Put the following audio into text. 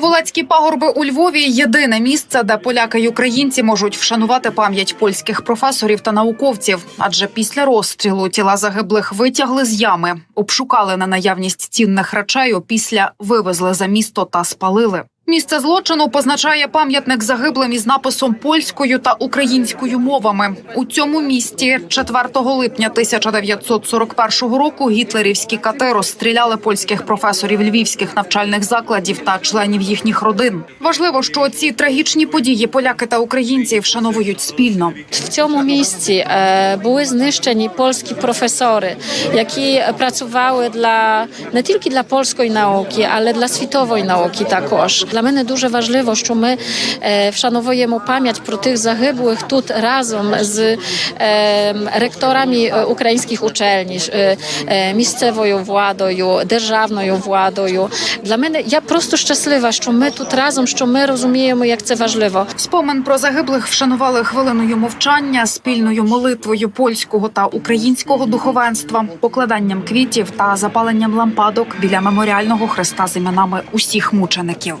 Волацькі пагорби у Львові єдине місце, де поляки й українці можуть вшанувати пам'ять польських професорів та науковців. Адже після розстрілу тіла загиблих витягли з ями, обшукали на наявність цінних речей. Після вивезли за місто та спалили. Місце злочину позначає пам'ятник загиблим із написом польською та українською мовами. У цьому місті 4 липня 1941 року гітлерівські кати розстріляли польських професорів львівських навчальних закладів та членів їхніх родин. Важливо, що ці трагічні події поляки та українці вшановують спільно. В цьому місці е, були знищені польські професори, які працювали для не тільки для польської науки, але для світової науки також. Для мене дуже важливо, що ми е, вшановуємо пам'ять про тих загиблих тут разом з е, ректорами е, українських е, місцевою владою, державною владою. Для мене я просто щаслива, що ми тут разом, що ми розуміємо, як це важливо. Спомин про загиблих вшанували хвилиною мовчання, спільною молитвою польського та українського духовенства, покладанням квітів та запаленням лампадок біля меморіального хреста з іменами усіх мучеників.